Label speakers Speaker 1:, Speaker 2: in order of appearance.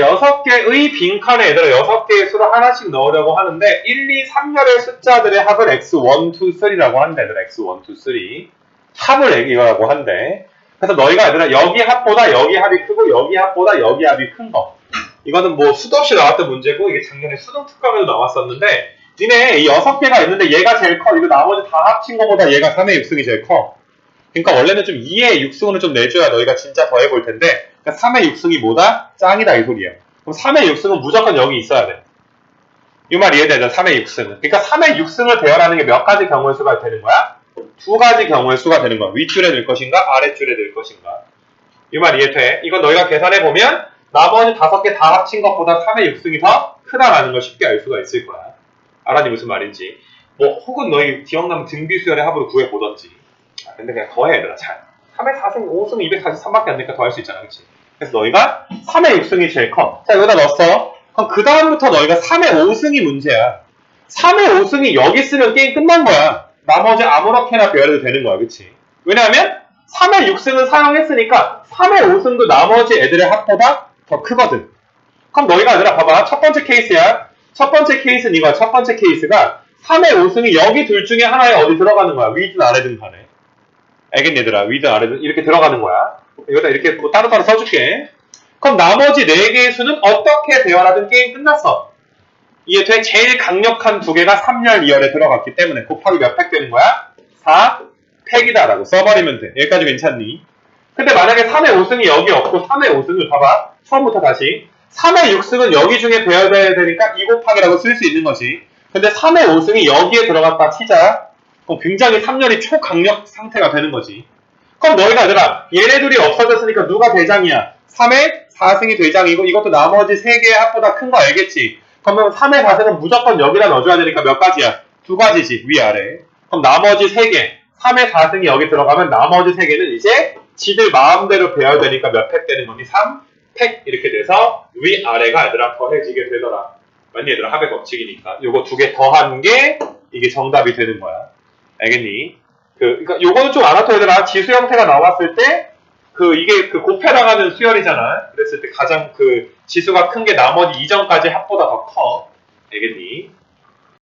Speaker 1: 여섯 개의 빈칸에 얘들아 여섯 개의 수를 하나씩 넣으려고 하는데 1, 2, 3열의 숫자들의 합을 x1, 2, 3라고 한다 얘들아. x1, 2, 3 합을 이거라고 한대. 그래서 너희가 얘들아 여기 합보다 여기 합이 크고 여기 합보다 여기 합이 큰 거. 이거는 뭐 수도 없이 나왔던 문제고 이게 작년에 수능 특강에도 나왔었는데 니네 이 여섯 개가 있는데 얘가 제일 커. 이거 나머지 다 합친 거보다 얘가 3의 6승이 제일 커. 그러니까 원래는 좀 2의 6승으로 좀 내줘야 너희가 진짜 더 해볼 텐데 그러니까 3의 6승이 뭐다? 짱이다 이 소리야. 그럼 3의 6승은 무조건 여기 있어야 돼. 이 말 이해되죠? 3의 6승은. 그러니까 3의 6승을 배열하는 게 몇 가지 경우의 수가 되는 거야? 두 가지 경우의 수가 되는 거야. 윗줄에 넣을 것인가? 아랫줄에 넣을 것인가? 이 말 이해돼? 이건 너희가 계산해 보면 나머지 다섯 개 다 합친 것보다 3의 6승이 더 크다라는 걸 쉽게 알 수가 있을 거야. 알았니 무슨 말인지? 뭐 혹은 너희 기억나면 등비수열의 합으로 구해 보던지. 아, 근데 그냥 더해 얘들아 잘. 3의 4승, 5승, 243밖에 안 되니까 더 할 수 있잖아, 그치? 그래서 너희가 3의 6승이 제일 커. 자, 여기다 넣었어. 그럼 그 다음부터 너희가 3의 5승이 문제야. 3의 5승이 여기 쓰면 게임 끝난 거야. 나머지 아무렇게나 배열해도 되는 거야, 그치? 왜냐하면 3의 6승은 사용했으니까 3의 5승도 나머지 애들의 합보다 더 크거든. 그럼 너희가 얘들아 봐봐. 첫 번째 케이스야. 첫 번째 케이스는 이거야. 첫 번째 케이스가 3의 5승이 여기 둘 중에 하나에 어디 들어가는 거야. 위든 아래든 간에. 알겠니 얘들아. 위든 아래든 이렇게 들어가는 거야. 이거 다 이렇게 뭐 따로따로 써줄게. 그럼 나머지 4개의 수는 어떻게 배열하든 게임 끝났어. 이해돼? 제일 강력한 두 개가 3열 2열에 들어갔기 때문에 곱하기 몇 팩 되는 거야? 4 팩이다 라고 써버리면 돼. 여기까지 괜찮니? 근데 만약에 3의 5승이 여기 없고 3의 5승을 봐봐. 처음부터 다시. 3의 6승은 여기 중에 배열돼야 되니까 2 곱하기라고 쓸 수 있는 거지. 근데 3의 5승이 여기에 들어갔다 치자 그럼 굉장히 3열이 초강력 상태가 되는 거지. 그럼 너희가 얘들아 얘네 둘이 없어졌으니까 누가 대장이야? 3의 4승이 대장이고 이것도 나머지 3개의 합보다 큰 거 알겠지? 그러면 3의 4승은 무조건 여기다 넣어줘야 되니까 몇 가지야? 두 가지지 위아래. 그럼 나머지 3개 3의 4승이 여기 들어가면 나머지 3개는 이제 지들 마음대로 배열되니까 몇 팩 되는 거니? 3 팩 이렇게 돼서 위아래가 얘들아 더해지게 되더라. 맞니 얘들아 합의 법칙이니까 요거 두 개 더한 게 이게 정답이 되는 거야. 알겠니? 그, 그니까 요거는 좀 알아둬야 되나? 지수 형태가 나왔을 때, 그, 이게 그 곱해 나가는 수열이잖아. 그랬을 때 가장 그 지수가 큰 게 나머지 이전까지 합보다 더 커. 알겠니?